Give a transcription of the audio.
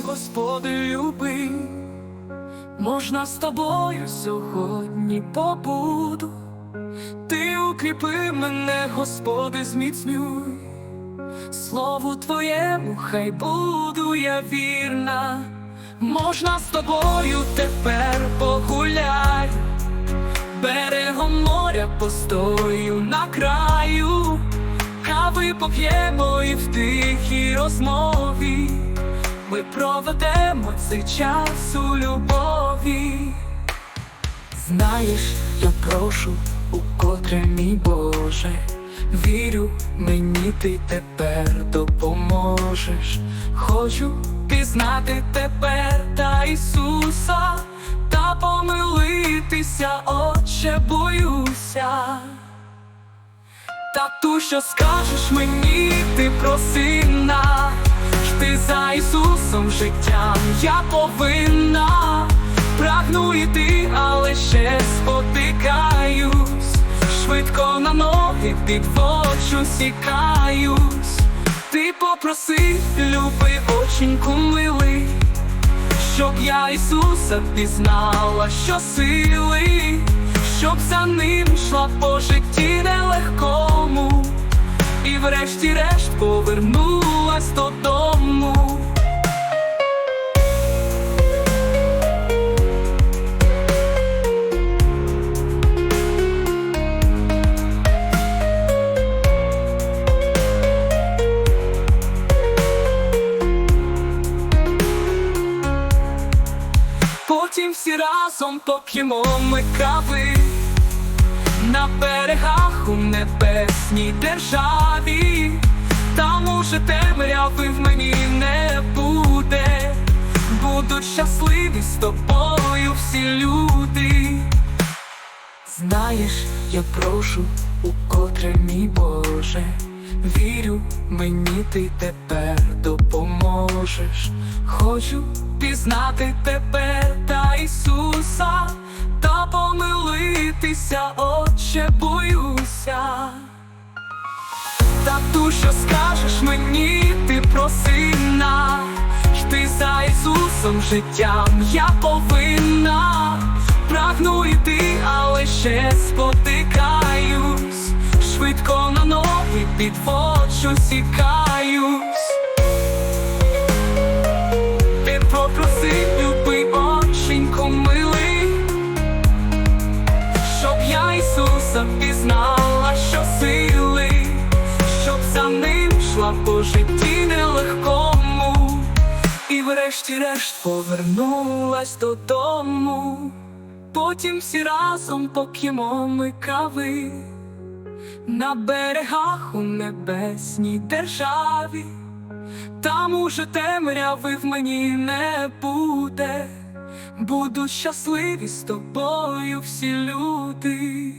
Господи, люби, можна з тобою сьогодні побуду. Ти укріпи мене, Господи, зміцнюй. Слову Твоєму, хай буду я вірна. Можна з тобою тепер погуляй, берегом моря постою на краю, кави поп'ємо і в тихій розмові. Ми проведемо цей час у любові. Знаєш, я прошу, укотре мій Боже, вірю, мені ти тепер допоможеш. Хочу пізнати тепер та Ісуса, та помилитися, Отче, боюся. Тату, що скажеш мені, ти про сина, Ісусом життям я повинна, прагну йти, але ще спотикаюсь, швидко на ноги підводжусь і каюсь. Ти попроси, люби, оченьку милий, щоб я Ісуса пізнала, що сили, щоб за ним йшла по житті нелегкому, і врешті-решт повернулась додому. Потім всі разом поп'ємо ми кави. На берегах у небесній державі, там уже темряви в мені не буде, будуть щасливі з тобою всі люди. Знаєш, я прошу, укотре мій Боже, вірю, мені ти тепер допоможеш. Хочу пізнати тебе та Ісуса, та помилитися, Отче, боюся. Тату, що скажеш мені, ти про сина, йти за Ісусом життям я повинна, прагну йти, але ще спотикаюсь, швидко на ноги підводжусь і житті нелегкому, і врешті-решт повернулась додому. Потім всі разом поп'ємо ми кави на берегах у небесній державі. Там уже темряви в мені не буде, будуть щасливі з тобою всі люди.